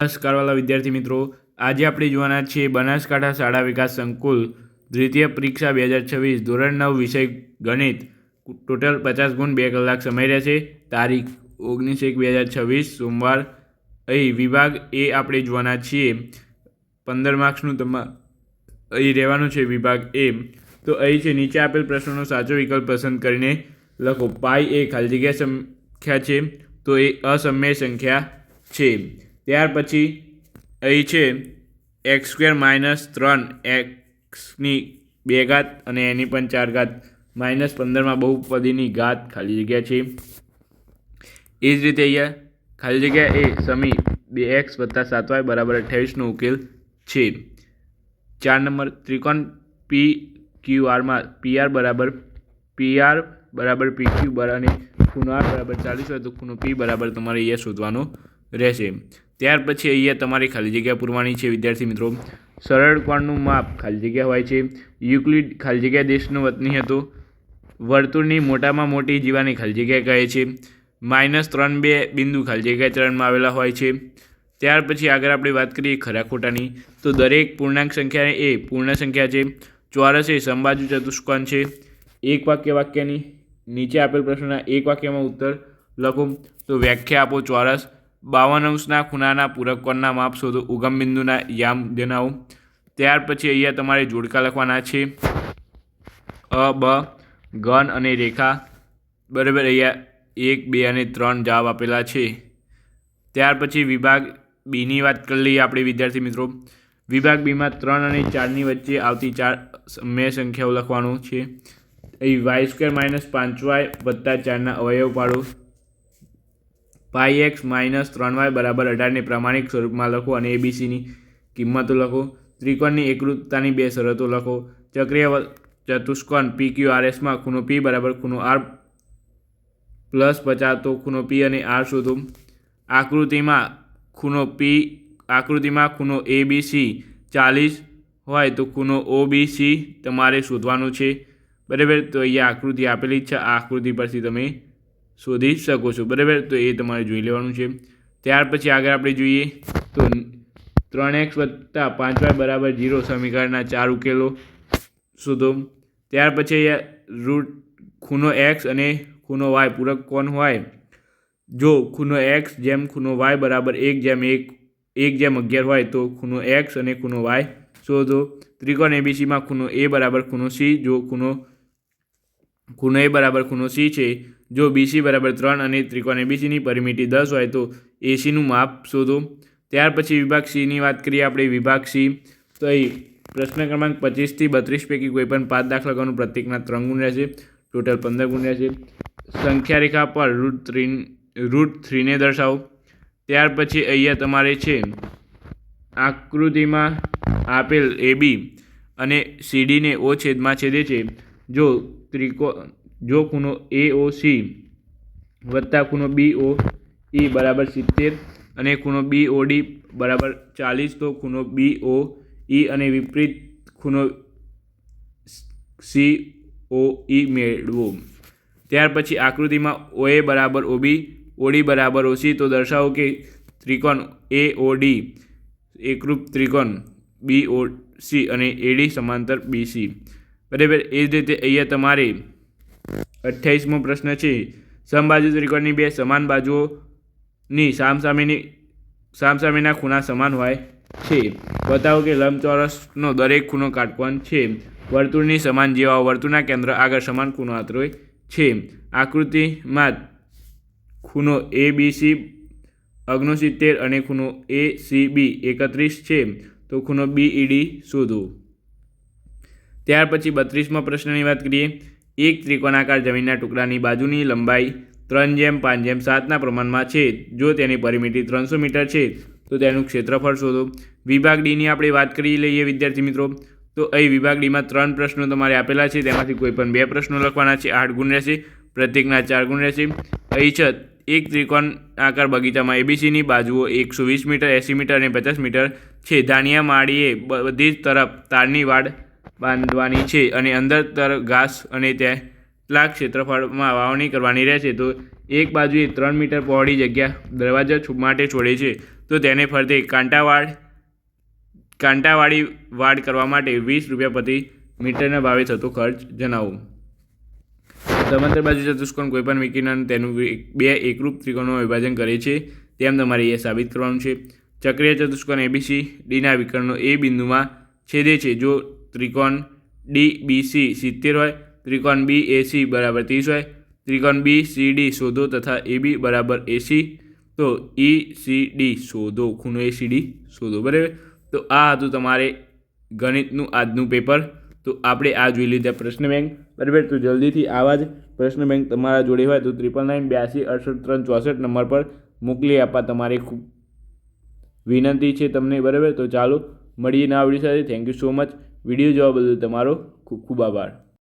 નમસ્કારવાલા વિદ્યાર્થી મિત્રો, આજે આપણે જોવાના છીએ બનાસકાંઠા શાળા વિકાસ સંકુલ દ્વિતીય પરીક્ષા બે હજાર છવ્વીસ ધોરણ નવ વિષય ગણિત, ટોટલ પચાસ ગુણ બે કલાક સમય રહેશે. તારીખ ઓગણીસ એક બે હજાર છવ્વીસ, સોમવાર. અહીં વિભાગ એ આપણે જોવાના છીએ. પંદર માર્ક્સનું તમા, અહીં રહેવાનું છે વિભાગ એ. તો અહીં છે, નીચે આપેલ પ્રશ્નોનો સાચો વિકલ્પ પસંદ કરીને લખો. પાઈ એ ખાલી જગ્યા સંખ્યા છે. તો એ અસમય સંખ્યા છે. ત્યાર પછી અહીં છે એક્સ સ્ક્વેર માઇનસ ત્રણ એક્સની બે ઘાત અને એની પણ ચાર ઘાત. માઇનસ પંદરમાં બહુપદીની ઘાત ખાલી જગ્યા છે. એ જ રીતે અહીંયા ખાલી જગ્યા એ સમી બે એક્સ વત્તા સાત વાય બરાબર અઠ્યાવીસનો ઉકેલ છે. ચાર નંબર ત્રિકોણ પી ક્યુ આરમાં પી આર બરાબર પી આર બરાબર પી ક્યુ અને ખૂણો આર બરાબર ચાલીસ હોય તો ખૂણો પી બરાબર તમારે અહીંયા શોધવાનો રહેશે. ત્યાર પછી અહીંયા તમારી ખાલી જગ્યા પૂરવાની છે, વિદ્યાર્થી મિત્રો. સરળ કોણનું માપ ખાલી જગ્યા હોય છે. યુક્લિડ ખાલી જગ્યા દેશનો વતની હતો. વર્તુળની મોટામાં મોટી જીવાની ખાલી જગ્યા કહે છે. માઇનસ ત્રણ બે બિંદુ ખાલી જગ્યા ચરણમાં આવેલા હોય છે. ત્યાર પછી આગળ આપણે વાત કરીએ ખરા ખોટાની. તો દરેક પૂર્ણાંક સંખ્યા એ પૂર્ણ સંખ્યા છે. ચોરસ એ સંબાજુ ચતુષ્કોણ છે. એક વાક્ય વાક્યની નીચે આપેલ પ્રશ્નના એક વાક્યમાં ઉત્તર લખો. તો વ્યાખ્યા આપો ચોરસ. બાવન અંશના ખૂણાના પૂરક માપ શોધો. ઉગમ બિંદુના યામ જણાવો ત્યાર પછી અહીંયા તમારે જોડકા લખવાના છે. અ, બ, ઘન અને રેખા. બરાબર, અહીંયા એક, બે અને ત્રણ જવાબ આપેલા છે. ત્યાર પછી વિભાગ બીની વાત કરી લઈએ આપણે વિદ્યાર્થી મિત્રો. વિભાગ બીમાં ત્રણ અને ચારની વચ્ચે આવતી ચાર મેં સંખ્યાઓ લખવાનું છે. અહીં વાય સ્ક્વેર માઇનસ પાંચ વાય વત્તા ચારના અવયવ પાડો. પાઈ એક્સ માઇનસ ત્રણ વાય બરાબર અઢારને પ્રમાણિક સ્વરૂપમાં લખો અને એબીસીની કિંમતો લખો. ત્રિકોણની એકરૂપતાની બે શરતો લખો. ચક્રીય ચતુષ્કોણ પી ક્યુ આર એસમાં ખૂણો પી બરાબર ખૂણો આર પ્લસ પચાસ તો ખૂણો પી અને આર શોધો. આકૃતિમાં ખૂણો પી આકૃતિમાં ખૂણો એ બી સી ચાલીસ હોય તો ખૂણો ઓ બી સી તમારે શોધવાનું છે. બરાબર? તો અહીંયા આકૃતિ આપેલી છે. આ આકૃતિ પરથી તમે શોધી શકો છો. બરાબર? તો એ તમારે જોઈ લેવાનું છે. ત્યાર પછી આગળ આપણે જોઈએ તો ત્રણ એક્સ વત્તા પાંચ વાય બરાબર જીરો સમીકરણના ચાર ઉકેલો શોધો. ત્યાર પછી રૂટ ખૂનો એક્સ અને ખૂનો વાય પૂરક કોણ હોય? જો ખૂનો એક્સ જેમ ખૂનો વાય બરાબર એક જેમ એક એક જેમ અગિયાર હોય તો ખૂનો એક્સ અને ખૂનો વાય શોધો. ત્રિકોણ એબીસીમાં ખૂનો એ બરાબર ખૂનો સી, જો ખૂનો ખૂનો એ બરાબર ખૂનો સી છે જો બીસી બરાબર ત્રણ અને ત્રિકોણ એબીસીની પરિમિતિ દસ હોય તો એસીનું માપ શોધો. ત્યાર પછી વિભાગ સીની વાત કરીએ આપણે વિભાગ સી તો અહીં પ્રશ્ન ક્રમાંક પચીસથી બત્રીસ પૈકી કોઈપણ પાંચ દાખલા કરવાનું પ્રત્યેકના ત્રણ ગુણ રહેશે ટોટલ પંદર ગુણ રહેશે સંખ્યા રેખા પર રૂટ થ્રી રૂટ થ્રીને દર્શાવો. ત્યાર પછી અહીંયા તમારે છે આકૃતિમાં આપેલ એબી અને સીડીને ઓ છેદમાં છેદે છે. જો ત્રિકો જો ખૂણો એ ઓ સી વત્તા ખૂણો બી ઓ ઈ બરાબર સિત્તેર અને ખૂણો બી ઓ ડી બરાબર ચાલીસ, તો ખૂણો બી ઓ ઈ અને વિપરીત ખૂણો સી ઓ ઈ મેળવો. ત્યાર પછી આકૃતિમાં ઓ એ બરાબર ઓબી ઓડી બરાબર ઓસી તો દર્શાવો કે ત્રિકોણ એ ઓ ડી એકરૂપ ત્રિકોણ બી ઓ સી અને એડી સમાંતર બી સી બરાબર, એ જ રીતે અહીંયા તમારે અઠ્યાવીસમો પ્રશ્ન છે સમબાજુ ત્રિકોણની બે સમાન બાજુઓની સામસામેની, સામસામેના ખૂણા સમાન હોય છે. બતાવો કે લંબચોરસનો દરેક ખૂણો કાટકોણ છે. વર્તુળની સમાન જેવા વર્તુળના કેન્દ્ર આગળ સમાન ખૂણો આંતરોય છે. આકૃતિમાં ખૂણો એ બી સી ઓગણસિત્તેર અને ખૂણો એ સી બી એકત્રીસ છે. તો ખૂણો બી ઈડી શોધો. ત્યાર પછી બત્રીસમાં પ્રશ્નની વાત કરીએ. એક ત્રિકોણાકાર જમીનના ટુકડાની બાજુની લંબાઈ ત્રણ જેમ પાંચ જેમ સાતના પ્રમાણમાં છે. જો તેની પરિમિતિ ત્રણસો મીટર છે, તો તેનું ક્ષેત્રફળ શોધો. વિભાગ ડીની આપણે વાત કરી લઈએ, વિદ્યાર્થી મિત્રો. તો અહીં વિભાગ ડીમાં ત્રણ પ્રશ્નો તમારે આપેલા છે. તેમાંથી કોઈ પણ બે પ્રશ્નો લખવાના છે. આઠ ગુણ રહેશે, પ્રત્યેકના ચાર ગુણ રહેશે. અહીં છત એક ત્રિકોણ આકાર બગીચામાં એબીસીની બાજુઓ એકસો વીસ મીટર, એંસી મીટર અને પચાસ મીટર છે. ધાનિયા માળીએ બધી જ તરફ તારની વાડ બાંધવાની છે અને અંદર તર ઘાસ અને કેટલાક ક્ષેત્રફળમાં વાવણી કરવાની રહેશે, તો એક બાજુએ ત્રણ મીટર પહોળી જગ્યા દરવાજા માટે છોડે છે. તો તેને ફરતે કાંટાવાડ કાંટાવાળી વાડ કરવા માટે વીસ રૂપિયા પ્રતિ મીટરના ભાવે થતો ખર્ચ જણાવો. સમાંતર બાજુ ચતુષ્કોણ કોઈપણ વિકિરણ તેનું બે એકરૂપ ત્રિકોણનું વિભાજન કરે છે, તેમ તમારે એ સાબિત કરવાનું છે. ચક્રીય ચતુષ્કોણ એબીસી ડીના વિકર્ણનો એ બિંદુમાં છેદે છે, જો ત્રિકોણ ડી બીસી સિત્તેર હોય, ત્રિકોણ બી એસી બરાબર ત્રીસ હોય, ત્રિકોણ બી સી ડી શોધો તથા એ બી બરાબર એસી તો ઈ સી ડી શોધો, ખૂણો એ સી ડી શોધો, બરાબર? તો આ હતું તમારે ગણિતનું આજનું પેપર. તો આપણે આ જોઈ લીધા પ્રશ્ન બેંક, બરાબર? તો જલ્દીથી આવા જ પ્રશ્ન બેંક તમારા જોડે હોય તો ત્રિપલ નાઇન બ્યાસી અડસઠ ત્રણ ચોસઠ નંબર પર મોકલી આપવા તમારી ખૂબ વિનંતી છે તમને, બરાબર? તો ચાલો મળીએ નવા વીડિયો સાથે. Thank you so much video જોવા બદલ તમારો ખૂબ ખૂબ આભાર.